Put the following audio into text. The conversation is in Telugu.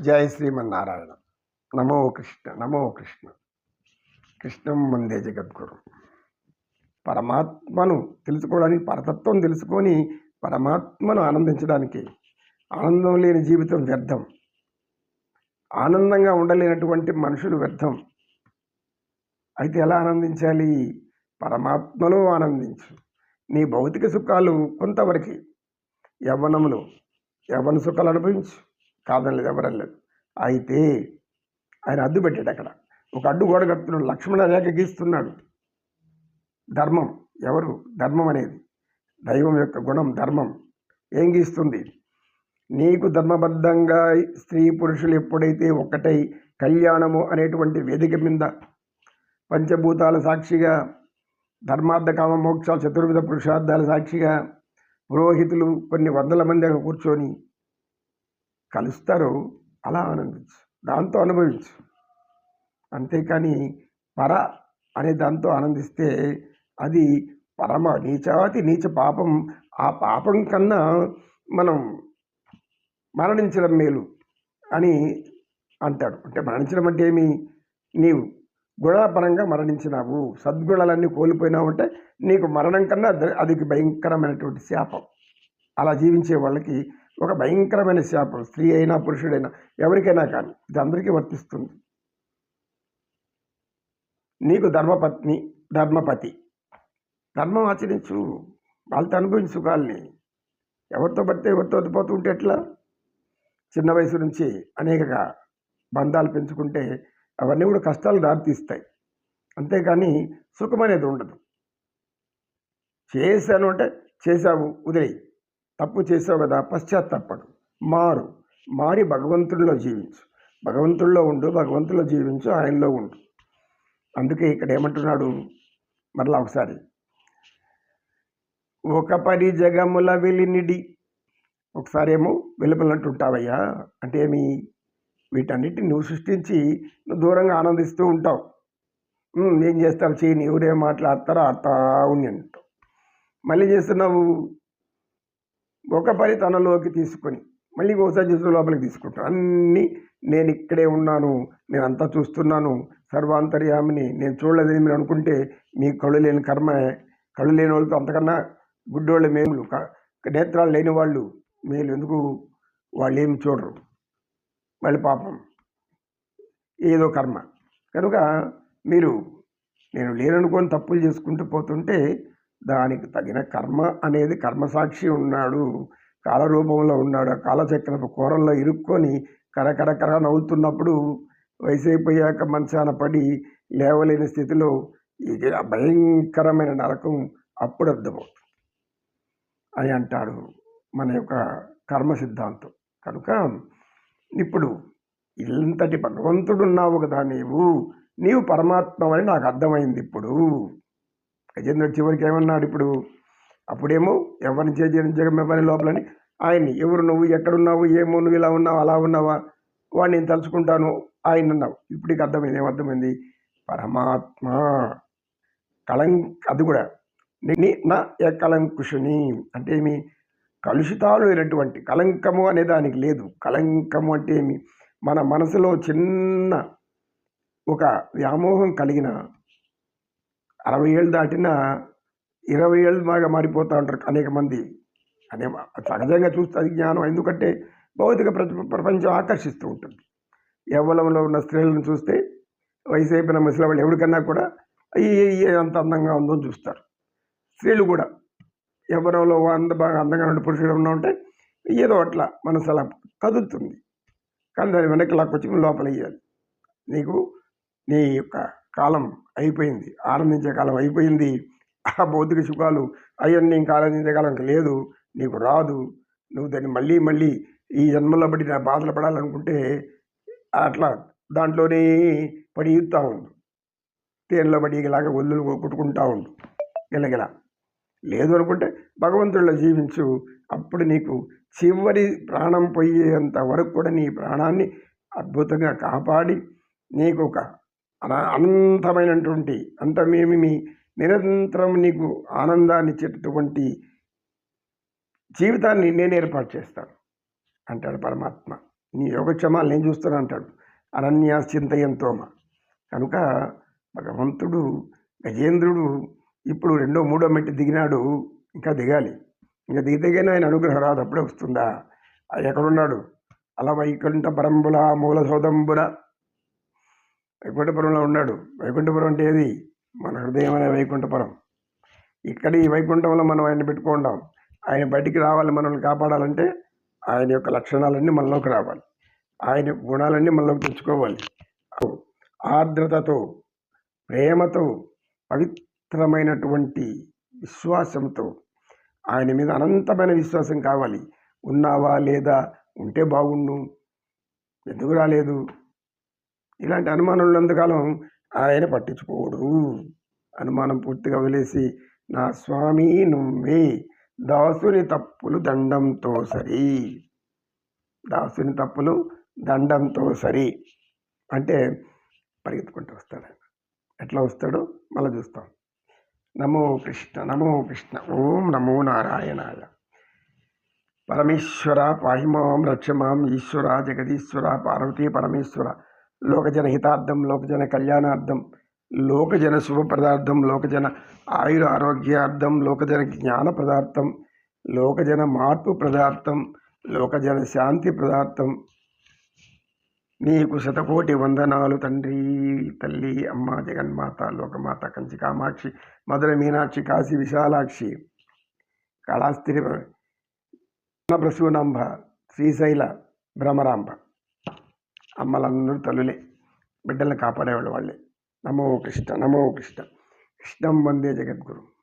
జయ శ్రీమన్నారాయణ. నమో కృష్ణ నమో కృష్ణ. కృష్ణం వందే జగద్గురు. పరమాత్మను తెలుసుకోవడానికి పరతత్వం తెలుసుకొని పరమాత్మను ఆనందించడానికి ఆనందం లేని జీవితం వ్యర్థం. ఆనందంగా ఉండలేనటువంటి మనుషులు వ్యర్థం. అయితే ఎలా ఆనందించాలి? పరమాత్మలో ఆనందించు. నీ భౌతిక సుఖాలు కొంతవరకు. యవ్వనములో యవ్వన సుఖాలు అనుభవించు. కాదనలేదు ఎవరలేదు అయితే ఆయన అడ్డు పెట్టాడు అక్కడ. ఒక అడ్డు గోడ కడుతున్నాడు లక్ష్మణ రేఖ గీస్తున్నాడు. ధర్మం ఎవరు? ధర్మం అనేది. దైవం యొక్క గుణం ధర్మం. ఏం గీస్తుంది? నీకు ధర్మబద్ధంగా స్త్రీ పురుషులు ఎప్పుడైతే ఒక్కటై కళ్యాణము అనేటువంటి వేదిక మీద పంచభూతాల సాక్షిగా ధర్మార్థ కామ మోక్షాలు చతుర్విధ పురుషార్థాల సాక్షిగా పురోహితులు కొన్ని వందల మంది కూర్చొని కలుస్తారు అలా ఆనందించు. దాంతో అనుభవించు. అంతేకాని పర అనే దాంతో ఆనందిస్తే అది పరమ నీచాతి నీచ పాపం. ఆ పాపం కన్నా మనం మరణించడం మేలు అని అంటాడు. అంటే మరణించడం అంటే ఏమి? నీవు గుణపరంగా మరణించినావు. సద్గుణాలన్నీ కోల్పోయినావు అంటే నీకు మరణం కన్నా అది భయంకరమైనటువంటి శాపం. అలా జీవించే వాళ్ళకి ఒక భయంకరమైన శాపం. స్త్రీ అయినా పురుషుడైనా ఎవరికైనా కానీ ఇది అందరికీ వర్తిస్తుంది. నీకు ధర్మపత్ని ధర్మపతి. ధర్మం ఆచరించు. వాళ్ళతో అనుభవించు సుఖాల్ని. ఎవరితో పడితే ఎవరితో పోతూ ఉంటే ఎట్లా? చిన్న వయసు నుంచి అనేక బంధాలు పెంచుకుంటే అవన్నీ కూడా కష్టాలు దారితీస్తాయి. అంతేకాని సుఖం అనేది ఉండదు. చేశాను అంటే చేశావు వదిలేయి. తప్పు చేసావు కదా పశ్చాత్తాపడు. మారు. మారి భగవంతుడిలో జీవించు. భగవంతుల్లో ఉండు భగవంతుల్లో జీవించు ఆయనలో ఉండు. అందుకే ఇక్కడ ఏమంటున్నాడు? మరలా ఒకసారి. ఒక పరి జగముల వెలినిడి. ఒకసారి ఏమో వెలుపలంటుంటావయ్యా. అంటే ఏమి వీటన్నిటిని నువ్వు సృష్టించి నువ్వు దూరంగా ఆనందిస్తూ ఉంటావు. ఏం చేస్తావు? చేయని ఎవరేం మాట్లాడతారో ఆడుతా ఉండి అంటావు. మళ్ళీ చేస్తున్నావు? ఒక పని తనలోకి తీసుకొని మళ్ళీ ఒకసారి చేసిన లోపలికి తీసుకుంటాను అన్నీ నేను ఇక్కడే ఉన్నాను నేను అంతా చూస్తున్నాను సర్వాంతర్యామిని నేను చూడలేదని మీరు అనుకుంటే మీ కళ్ళు లేని కర్మ కళ్ళు లేని వాళ్ళతో అంతకన్నా గుడ్డోళ్ళ మేములు నేత్రాలు లేని వాళ్ళు మేలు ఎందుకు? వాళ్ళు ఏమి చూడరు. మళ్ళీ పాపం. ఏదో కర్మ. కనుక మీరు నేను లేననుకొని తప్పులు చేసుకుంటూ పోతుంటే దానికి తగిన కర్మ అనేది కర్మసాక్షి ఉన్నాడు. కాలరూపంలో ఉన్నాడు. ఆ కాలచక్రపు కూరల్లో ఇరుక్కొని కరకరకర నవ్వుతున్నప్పుడు వయసైపోయాక మంచాన పడి లేవలేని స్థితిలో ఇది భయంకరమైన నరకం అప్పుడు అర్థమవుతుంది. అని అంటాడు మన యొక్క కర్మ సిద్ధాంతం. కనుక ఇప్పుడు ఇంతటి భగవంతుడు ఉన్నావు కదా నీవు. నీవు పరమాత్మ అని నాకు అర్థమైంది ఇప్పుడు. గజేంద్రుడు చివరికి ఏమన్నాడు? ఇప్పుడు అప్పుడేమో ఎవరిని చేజని జగమెవ్వని లోపలని? ఆయన్ని. ఎవరు నువ్వు? ఎక్కడున్నావు? ఏమో? నువ్వు ఇలా ఉన్నావు? అలా ఉన్నావా? వాడిని నేను తలుచుకుంటాను. ఆయన అన్నావు. ఇప్పటికి అర్థమైంది. ఏమర్థమైంది? పరమాత్మ కళంక్ అది కూడా. ని నా కలంకుషుని అంటే ఏమి? కలుషితాలు లేనటువంటి కలంకము అనే దానికి లేదు. కలంకము అంటే ఏమి? మన మనసులో చిన్న ఒక వ్యామోహం కలిగిన అరవై ఏళ్ళు దాటిన ఇరవై ఏళ్ళు బాగా మారిపోతూ ఉంటారు అనేక మంది. అనే సహజంగా చూస్తే అది జ్ఞానం. ఎందుకంటే భౌతిక ప్ర- ప్రపంచం ఆకర్షిస్తూ ఉంటుంది. యవ్వలంలో ఉన్న స్త్రీలను చూస్తే వయసు అయిపోయిన ముసలి వాళ్ళు ఎవరికన్నా కూడా ఈ అంత అందంగా ఉందో చూస్తారు. స్త్రీలు కూడా యవ్వనంలో అంద బాగా అందంగా ఉండే పురుషుడు ఉన్నా ఉంటే ఏదో అట్లా మనసు అలా కదులుతుంది. కానీ దాని వెనక్కి లాక్కొచ్చి లోపల వేయాలి నీకు నీ యొక్క కాలం అయిపోయింది. ఆనందించే కాలం అయిపోయింది. ఆ భౌతిక సుఖాలు అవన్నీ ఇంకా ఆనందించే కాలం లేదు. నీకు రాదు. నువ్వు దాన్ని మళ్ళీ మళ్ళీ ఈ జన్మలో బట్టి నా బాధలు పడాలనుకుంటే అట్లా దాంట్లోనే పడి ఈదుతూ ఉండు. తేనెలో పడి ఇలాగ ఒళ్ళు కొట్టుకుంటా ఉండు. గిలగిల లేదు అనుకుంటే భగవంతుడిలో జీవించు. అప్పుడు నీకు చివరి ప్రాణం పోయేంత వరకు కూడా నీ ప్రాణాన్ని అద్భుతంగా కాపాడి నీకు ఒక అలా అనంతమైనటువంటి అంతమేమి మీ నిరంతరం నీకు ఆనందాన్ని ఇచ్చేటటువంటి జీవితాన్ని నేను ఏర్పాటు చేస్తాను. అంటాడు పరమాత్మ. నీ యోగక్షమాలు నేను చూస్తాను అంటాడు. అనన్య చింతయంతోమ. కనుక భగవంతుడు గజేంద్రుడు ఇప్పుడు రెండో మూడో మెట్టి దిగినాడు ఇంకా దిగాలి. ఇంకా దిగితేగానే ఆయన అనుగ్రహం రాదు అప్పుడే వస్తుందా? అది ఎక్కడున్నాడు? అలా వైకుంఠ పరంబుల మూలసోదంబుల వైకుంఠపురంలో ఉన్నాడు. వైకుంఠపురం అంటే ఏది? మన హృదయం అనే వైకుంఠపురం. ఇక్కడ ఈ వైకుంఠంలో మనం ఆయన పెట్టుకుంటాం. ఆయన బయటికి రావాలి మనల్ని కాపాడాలంటే ఆయన యొక్క లక్షణాలన్నీ మనలోకి రావాలి. ఆయన యొక్క గుణాలన్నీ మనలోకి తెచ్చుకోవాలి. ఆర్ద్రతతో ప్రేమతో పవిత్రమైనటువంటి విశ్వాసంతో ఆయన మీద అనంతమైన విశ్వాసం కావాలి. ఉన్నావా లేదా? ఉంటే బాగుండు. ఎందుకు రాలేదు? ఇలాంటి అనుమానం ఉన్నంతకాలం ఆయన పట్టించుకోడు. అనుమానం పూర్తిగా వదిలేసి నా స్వామి నువ్వే దాసుని తప్పులు దండంతో సరి. దాసుని తప్పులు దండంతో సరి. అంటే పరిగెత్తుకుంటూ వస్తాడు. ఆయన ఎట్లా వస్తాడో? మళ్ళీ చూస్తాం. నమో కృష్ణ నమో కృష్ణ ఓం నమో నారాయణాయ. పరమేశ్వర పాహిమాం రక్షమాం ఈశ్వర జగదీశ్వర పార్వతీ పరమేశ్వర. లోకజన హితార్థం లోకజన కళ్యాణార్థం లోకజన శుభ పదార్థం లోకజన ఆయుర ఆరోగ్యార్థం లోకజన జ్ఞాన పదార్థం లోకజన మార్పు పదార్థం లోకజన శాంతి పదార్థం. నీకు శతకోటి వందనాలు తండ్రి తల్లి అమ్మ జగన్మాత లోకమాత కంచి కామాక్షి మధుర మీనాక్షి కాశీ విశాలాక్షి. కళాస్త్రి ప్రసూనాంబ శ్రీశైల భ్రమరాంబ అమ్మలందరూ తల్లులే. బిడ్డల్ని కాపాడేవాళ్ళు వాళ్ళే. నమో కృష్ణ నమో కృష్ణ. కృష్ణం వందే జగద్గురు.